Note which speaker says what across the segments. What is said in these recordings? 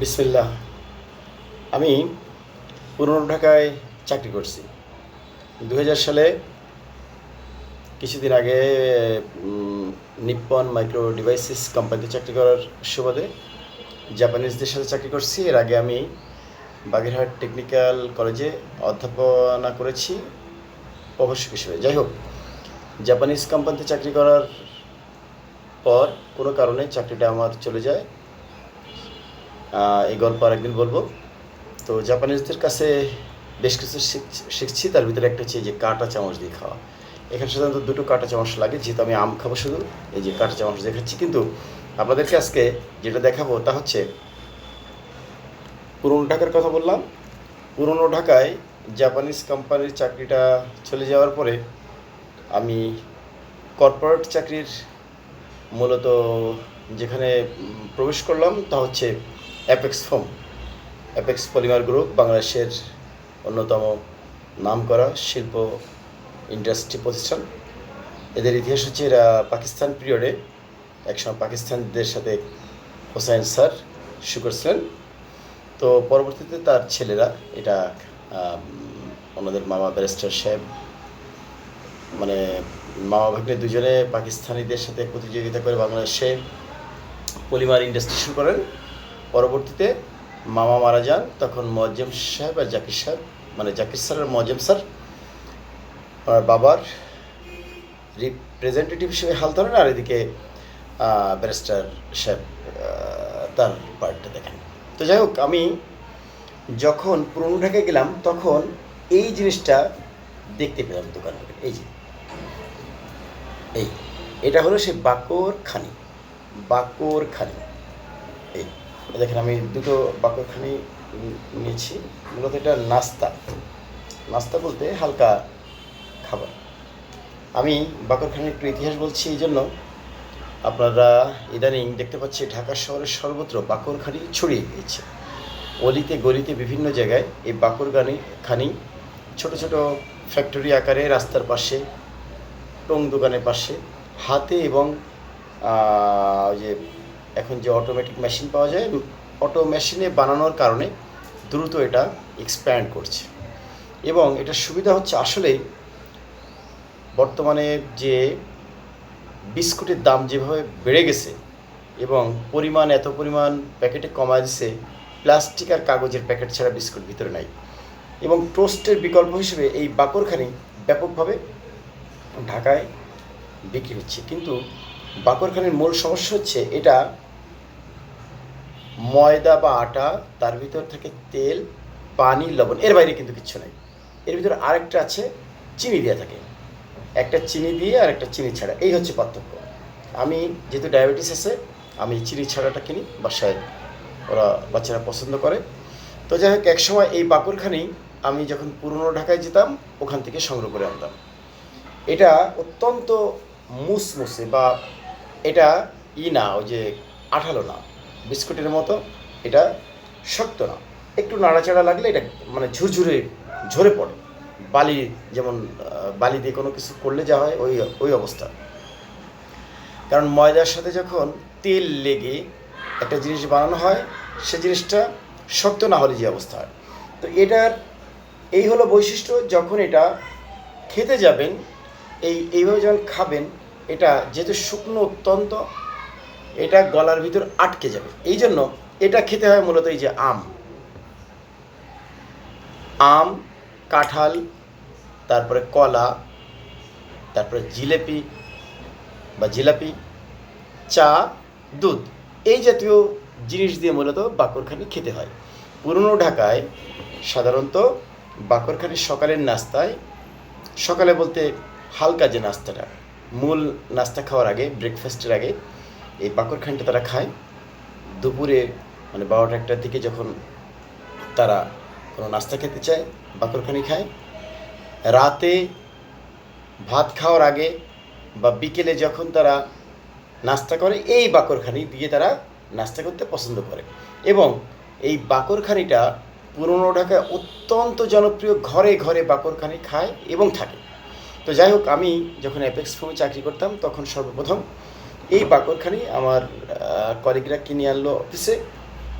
Speaker 1: বিসমিল্লাহ। আমি পুরনো ঢাকায় চাকরি করছি। দু হাজার সালে কিছুদিন আগে নিপ্পন মাইক্রো ডিভাইসেস কোম্পানিতে চাকরি করার সুবাদে জাপানিজদের সাথে চাকরি করছি। এর আগে আমি বাগেরহাট টেকনিক্যাল কলেজে অধ্যাপনা করেছি প্রভাষক হিসেবে। যাই হোক, জাপানিজ কোম্পানিতে চাকরি করার পর কোনো কারণে চাকরিটা আমার চলে যায়। এই গল্প আরেকদিন বলব। তো জাপানিজদের কাছে বেশ কিছু শিখ- শিখছি, তার ভিতরে একটা হচ্ছে যে কাঁটা চামচ দিয়ে খাওয়া। এখানে সাধারণত দুটো কাঁটা চামচ লাগে, যেহেতু আমি আম খাব শুধু, এই যে কাঁটা চামচ দিয়ে খাচ্ছি। কিন্তু আপনাদেরকে আজকে যেটা দেখাবো তা হচ্ছে, পুরনো ঢাকার কথা বললাম। পুরনো ঢাকায় জাপানিজ কোম্পানির চাকরিটা চলে যাওয়ার পরে আমি কর্পোরেট চাকরির মূলত যেখানে প্রবেশ করলাম তা হচ্ছে Apex foam Apex polymer group বাংলাদেশের অন্যতম নামকরা শিল্প ইন্ডাস্ট্রি প্রতিষ্ঠান। এদের ইতিহাস হচ্ছে এরা পাকিস্তান পিরিয়ডে একসময় পাকিস্তানদের সাথে হোসাইন স্যার শুরু করেছিলেন তো পরবর্তীতে তার ছেলেরা, এটা ওনাদের মামা ব্যারিস্টার সাহেব মানে মামা ভাগ্নে দুজনে পাকিস্তানিদের সাথে প্রতিযোগিতা করে বাংলাদেশে পলিমার ইন্ডাস্ট্রি শুরু করেন। পরবর্তীতে মামা মারা যান, তখন মজ্জেম সাহেব আর জাকির সাহেব মানে জাকির স্যার আর মজ্জেম স্যার আর বাবার রিপ্রেজেন্টেটিভ হিসেবে হাল ধরেন আর এদিকে ব্যারিস্টার সাহেব তার পার্টটা দেখেন। তো যাই হোক, আমি যখন পুরনো ঢাকায় গেলাম, তখন এই জিনিসটা দেখতে পেলাম দোকানে এই যে এই, এটা হলো সেই বাকর খানি বাকর খানি। এই, দেখেন আমি দুটো বাকর খানি নিয়েছি, মূলত এটা নাস্তা। নাস্তা বলতে হালকা খাবার। আমি বাকরখানির একটু ইতিহাস বলছি, এই জন্য আপনারা ইদানিং দেখতে পাচ্ছি ঢাকা শহরের সর্বত্র বাকরখানি ছড়িয়ে গিয়েছে। অলিতে গলিতে বিভিন্ন জায়গায় এই বাকরখানি খানি ছোট ছোট ফ্যাক্টরি আকারে রাস্তার পাশে টং দোকানের পাশে। হাতে এবং যে এখন যে অটোমেটিক মেশিন পাওয়া যায় অটো মেশিনে বানানোর কারণে দ্রুত এটা এক্সপ্যান্ড করছে। এবং এটার সুবিধা হচ্ছে আসলেই বর্তমানে যে বিস্কুটের দাম যেভাবে বেড়ে গেছে এবং পরিমাণ, এত পরিমাণ প্যাকেটে কমায় দিছে, প্লাস্টিক আর কাগজের প্যাকেট ছাড়া বিস্কুট ভিতরে নাই। এবং টোস্টের বিকল্প হিসেবে এই বাকরখানি ব্যাপকভাবে ঢাকায় বিক্রি হচ্ছে। কিন্তু বাকরখানির মূল সমস্যা হচ্ছে এটা ময়দা বা আটা, তার ভিতর থেকে তেল, পানি, লবণ, এর বাইরে কিন্তু কিচ্ছু নাই। এর ভিতরে আরেকটা আছে, চিনি দেওয়া থাকে। একটা চিনি দিয়ে আর একটা চিনি ছাড়া। এই হচ্ছে পার্থক্য। আমি যেহেতু ডায়াবেটিস আছে, আমি চিনি ছাড়াটা কিনি, বাসায় ওরা বাচ্চারা পছন্দ করে। তো যাই হোক, একসময় এই বাকরখানি আমি যখন পুরনো ঢাকায় যেতাম, ওখান থেকে সংগ্রহ করে আনতাম। এটা অত্যন্ত মুসমুসে বা এটা ই না, ওই যে আঠালো না, বিস্কুটের মতো, এটা শক্ত না। একটু নাড়াচাড়া লাগলে এটা মানে ঝুরঝুরে ঝরে পড়ে। বালি যেমন বালি দিয়ে কোনো কিছু করলে যা হয়, ওই ওই অবস্থা। কারণ ময়দার সাথে যখন তেল লেগে একটা জিনিস বানানো হয়, সে জিনিসটা শক্ত না হলে যে অবস্থা হয়। তো এটার, এই হলো বৈশিষ্ট্য, যখন এটা খেতে যাবেন এই, এইভাবে যখন খাবেন, এটা যেহেতু শুকনো অত্যন্ত, এটা গলার ভিতর আটকে যাবে। এই জন্য এটা খেতে হয় মূলত এই যে আম। আম, কাঁঠাল, তারপরে কলা, তারপরে জিলেপি বা জিলাপি, চা, দুধ, এই জাতীয় জিনিস দিয়ে মূলত বাকরখানি খেতে হয়। পুরনো ঢাকায় সাধারণত বাকরখানি সকালের নাস্তায়, সকালে বলতে হালকা যে নাস্তাটা, মূল নাস্তা খাওয়ার আগে ব্রেকফাস্টের আগে, এই বাকরখানিটা তারা খায়। দুপুরে মানে বারোটা একটার দিকে যখন তারা কোনো নাস্তা খেতে চায় বাকরখানি খায়। রাতে ভাত খাওয়ার আগে বা বিকেলে যখন তারা নাস্তা করে, এই বাকরখানি দিয়ে তারা নাস্তা করতে পছন্দ করে। এবং এই বাকরখানিটা পুরনো ঢাকায় অত্যন্ত জনপ্রিয় ঘরে ঘরে বাকরখানি খায় এবং থাকে। তো যাই হোক আমি যখন অ্যাপেক্স ফোমে চাকরি করতাম তখন সর্বপ্রথম এই বাকরখানি আমার কলিগরা কিনে আনলো অফিসে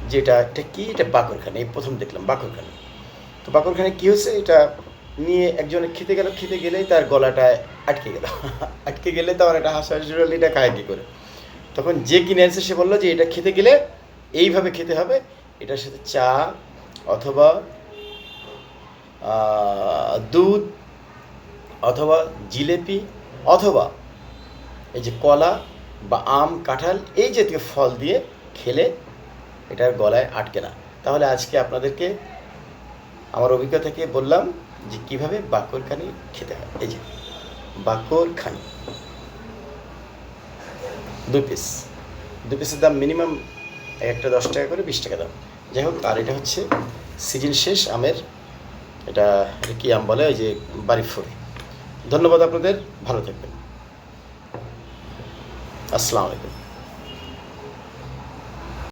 Speaker 1: যেটা এটা কী? এটা বাকরখানি এই প্রথম দেখলাম বাকরখানি। তো বাকরখানি কী হয়েছে? এটা নিয়ে একজনে খেতে গেল খেতে গেলেই তার গলাটা আটকে গেল। আটকে গেলে তো আমার একটা হাসাহাসি হলো, এটা খায় কী করে? তখন যে কিনে আনছে সে বলল যে এটা খেতে গেলে এইভাবে খেতে হবে। এটার সাথে চা অথবা দুধ অথবা জিলেপি অথবা এই যে কলা বা আম, কাঁঠাল এই জাতীয় ফল দিয়ে খেলে এটার গলায় আটকে না। তাহলে আজকে আপনাদেরকে আমার অভিজ্ঞতা থেকে বললাম যে কীভাবে বাকরখানি খেতে হয়। এই যে বাকরখানি। দুই পিস দু পিসের দাম মিনিমাম একটা দশ টাকা করে বিশ টাকা দাম। যাই হোক, আর এটা হচ্ছে সিজন শেষ আমের, এটা এটা কি আম বলে? ওই যে বাড়ি ফুল। ধন্যবাদ আপনাদের ভালো থাকবেন। আসসালামু আলাইকুম।